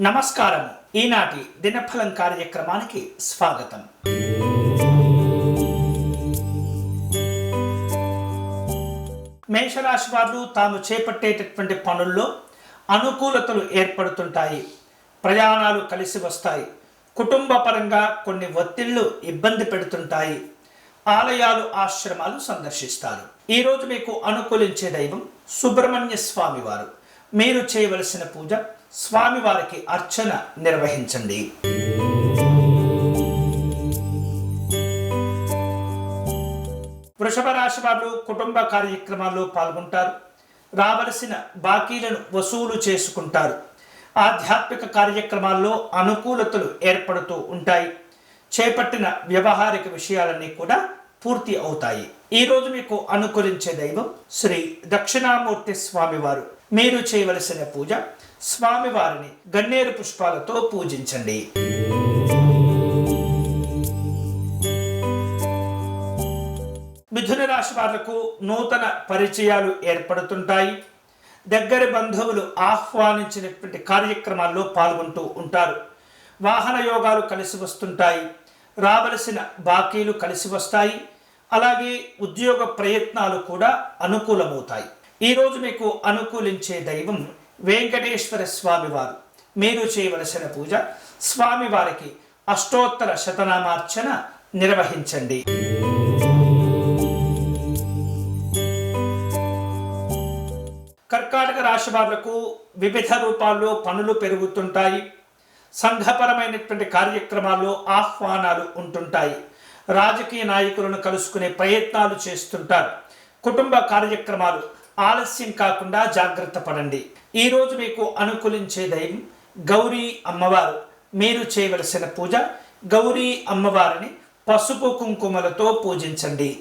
నమస్కారం. ఈనాటి దినఫలం కార్యక్రమానికి స్వాగతం. మేషరాశి వారు తాము చేపట్టేటటువంటి పనుల్లో అనుకూలతలు ఏర్పడుతుంటాయి. ప్రయాణాలు కలిసి వస్తాయి. కుటుంబపరంగా కొన్ని ఒత్తిళ్ళు ఇబ్బంది పెడుతుంటాయి. ఆలయాలు ఆశ్రమాలు సందర్శిస్తారు. ఈరోజు మీకు అనుకూలించే దైవం సుబ్రహ్మణ్య స్వామి వారు. మీరు చేయవలసిన పూజ స్వామివారికి అర్చన నిర్వహించండి. వృషభ రాశి వారు కుటుంబ కార్యక్రమాల్లో పాల్గొంటారు. రావలసిన బాకీలను వసూలు చేసుకుంటారు. ఆధ్యాత్మిక కార్యక్రమాల్లో అనుకూలతలు ఏర్పడుతూ ఉంటాయి. చేపట్టిన వ్యవహారిక విషయాలన్నీ కూడా పూర్తి అవుతాయి. ఈరోజు మీకు అనుకరించే దైవం శ్రీ దక్షిణామూర్తి స్వామివారు. మీరు చేయవలసిన పూజ స్వామివారిని గన్నేరు పుష్పాలతో పూజించండి. మిథున రాశి వాళ్ళకు నూతన పరిచయాలు ఏర్పడుతుంటాయి. దగ్గర బంధువులు ఆహ్వానించినటువంటి కార్యక్రమాల్లో పాల్గొంటూ ఉంటారు. వాహన యోగాలు కలిసి వస్తుంటాయి. రావలసిన బాకీలు కలిసి వస్తాయి. అలాగే ఉద్యోగ ప్రయత్నాలు కూడా అనుకూలమవుతాయి. ఈరోజు మీకు అనుకూలించే దైవం వెంకటేశ్వర స్వామివారు. మీరు చేయవలసిన పూజ స్వామివారికి అష్టోత్తర శతనామార్చన నిర్వహించండి. కర్కాటక రాశి వాళ్ళకు వివిధ రూపాల్లో పనులు పెరుగుతుంటాయి. సంఘపరమైనటువంటి కార్యక్రమాల్లో ఆహ్వానాలు ఉంటుంటాయి. రాజకీయ నాయకులను కలుసుకునే ప్రయత్నాలు చేస్తుంటారు. కుటుంబ కార్యక్రమాలు ఆలస్యం కాకుండా జాగ్రత్త పడండి. ఈరోజు మీకు అనుకూలించే దైవం గౌరీ అమ్మవారు. మీరు చేయవలసిన పూజ గౌరీ అమ్మవారిని పసుపు కుంకుమలతో పూజించండి.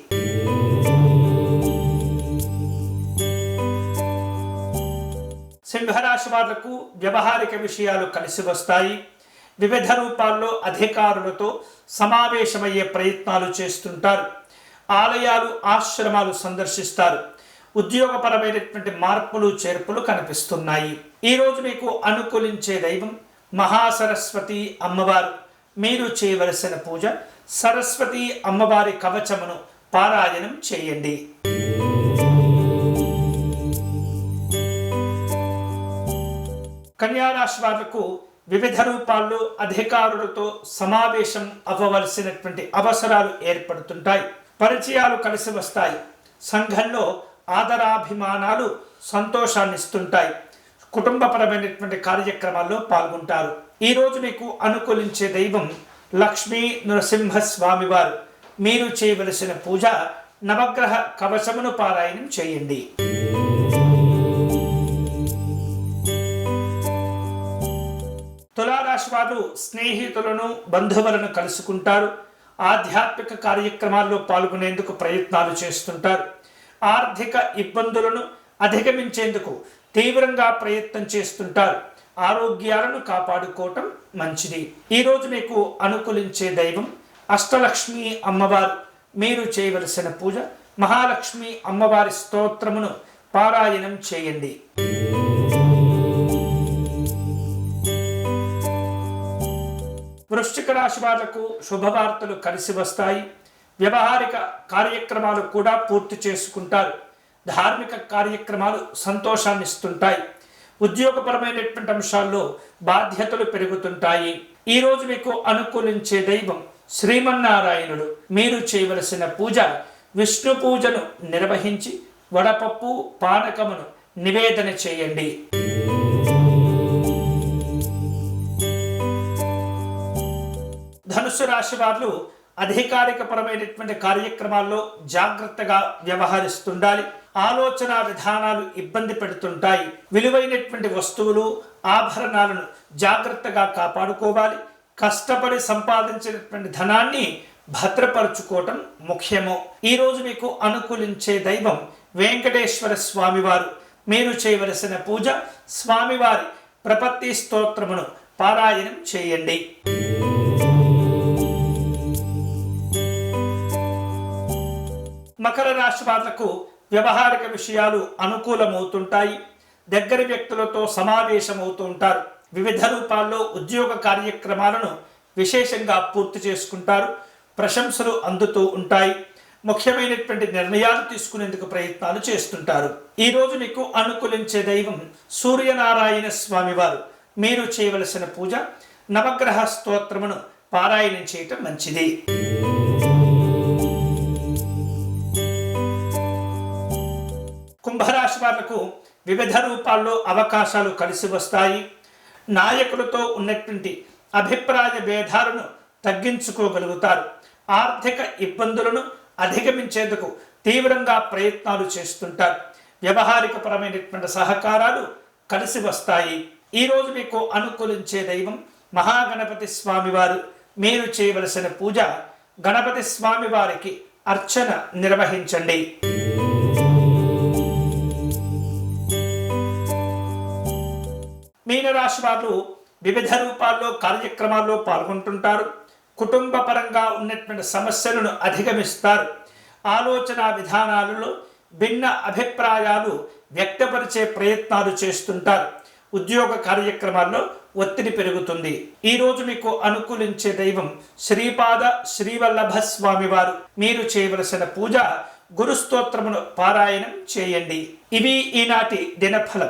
సింహరాశి వాళ్ళకు వ్యవహారిక విషయాలు కలిసి వస్తాయి. వివిధ రూపాల్లో అధికారులతో సమావేశమయ్యే ప్రయత్నాలు చేస్తుంటారు. ఆలయాలు ఆశ్రమాలు సందర్శిస్తారు. ఉద్యోగపరమైనటువంటి మార్పులు చేర్పులు కనిపిస్తున్నాయి. ఈరోజు మీకు అనుకూలించే దైవం మహాసరస్వతి అమ్మవారు. మీరు చేయవలసిన పూజ సరస్వతి అమ్మవారి కవచమును పారాయణం చేయండి. కన్యారాశి వాళ్ళకు వివిధ రూపాల్లో అధికారులతో సమావేశం అవ్వవలసినటువంటి అవసరాలు ఏర్పడుతుంటాయి. పరిచయాలు కలిసి వస్తాయి. సంఘంలో ఆదరాభిమానాలు సంతోషాన్ని ఇస్తుంటాయి కుటుంబపరమైనటువంటి కార్యక్రమాల్లో పాల్గొంటారు. ఈరోజు మీకు అనుకూలించే దైవం లక్ష్మీ నరసింహస్వామివారు మీరు చేయవలసిన పూజ నవగ్రహ కవచమును పారాయణం చేయండి. తులారాశి వారు స్నేహితులను బంధువులను కలుసుకుంటారు. ఆధ్యాత్మిక కార్యక్రమాల్లో పాల్గొనేందుకు ప్రయత్నాలు చేస్తుంటారు. ఆర్థిక ఇబ్బందులను అధిగమించేందుకు తీవ్రంగా ప్రయత్నం చేస్తుంటారు. ఆరోగ్యాలను కాపాడుకోవటం మంచిది. ఈరోజు మీకు అనుకూలించే దైవం అష్టలక్ష్మి అమ్మవారు. మీరు చేయవలసిన పూజ మహాలక్ష్మి అమ్మవారి స్తోత్రమును పారాయణం చేయండి. వృశ్చిక రాశి వాళ్ళకు శుభవార్తలు కలిసి వస్తాయి. వ్యవహారిక కార్యక్రమాలు కూడా పూర్తి చేసుకుంటారు. ధార్మిక కార్యక్రమాలు సంతోషాన్ని ఇస్తుంటాయి ఉద్యోగపరమైనటువంటి అంశాల్లో బాధ్యతలు పెరుగుతుంటాయి. ఈరోజు మీకు అనుకూలించే దైవం శ్రీమన్నారాయణుడు. మీరు చేయవలసిన పూజ విష్ణు పూజను నిర్వహించి వడపప్పు పానకమును నివేదన చేయండి. ధనుసు రాశి వారు అధికారికపరమైనటువంటి కార్యక్రమాల్లో జాగ్రత్తగా వ్యవహరిస్తుండాలి. ఆలోచన విధానాలు ఇబ్బంది పెడుతుంటాయి. విలువైనటువంటి వస్తువులు ఆభరణాలను జాగ్రత్తగా కాపాడుకోవాలి. కష్టపడి సంపాదించినటువంటి ధనాన్ని భద్రపరుచుకోవటం ముఖ్యము. ఈరోజు మీకు అనుకూలించే దైవం వెంకటేశ్వర స్వామివారు. మీరు చేయవలసిన పూజ స్వామివారి ప్రపత్తి స్తోత్రమును పారాయణం చేయండి. మకర రాశి వాళ్ళకు వ్యవహారిక విషయాలు అనుకూలమవుతుంటాయి. దగ్గర వ్యక్తులతో సమావేశమవుతూ ఉంటారు వివిధ రూపాల్లో ఉద్యోగ కార్యక్రమాలను విశేషంగా పూర్తి చేసుకుంటారు. ప్రశంసలు అందుతూ ఉంటాయి. ముఖ్యమైనటువంటి నిర్ణయాలు తీసుకునేందుకు ప్రయత్నాలు చేస్తుంటారు. ఈ రోజు మీకు అనుకూలించే దైవం సూర్యనారాయణ స్వామివారు. మీరు చేయవలసిన పూజ నవగ్రహ స్తోత్రమును పారాయణం చేయటం మంచిది. కుంభరాశి వాళ్ళకు వివిధ రూపాల్లో అవకాశాలు కలిసి వస్తాయి. నాయకులతో ఉన్నటువంటి అభిప్రాయ భేదాలను తగ్గించుకోగలుగుతారు. ఆర్థిక ఇబ్బందులను అధిగమించేందుకు తీవ్రంగా ప్రయత్నాలు చేస్తుంటారు. వ్యవహారికపరమైనటువంటి సహకారాలు కలిసి వస్తాయి. ఈరోజు మీకు అనుకూలించే దైవం మహాగణపతి స్వామివారు. మీరు చేయవలసిన పూజ గణపతి స్వామివారికి అర్చన నిర్వహించండి. మీనరాశి వారు వివిధ రూపాల్లో కార్యక్రమాల్లో పాల్గొంటుంటారు. కుటుంబ పరంగా ఉన్నటువంటి సమస్యలను అధిగమిస్తారు. ఆలోచన విధానాలలో భిన్న అభిప్రాయాలు వ్యక్తపరిచే ప్రయత్నాలు చేస్తుంటారు. ఉద్యోగ కార్యక్రమాల్లో ఒత్తిడి పెరుగుతుంది. ఈరోజు మీకు అనుకూలించే దైవం శ్రీపాద శ్రీవల్లభ స్వామి వారు. మీరు చేయవలసిన పూజ గురుస్తోత్రమును పారాయణం చేయండి. ఇవి ఈనాటి దినఫలం.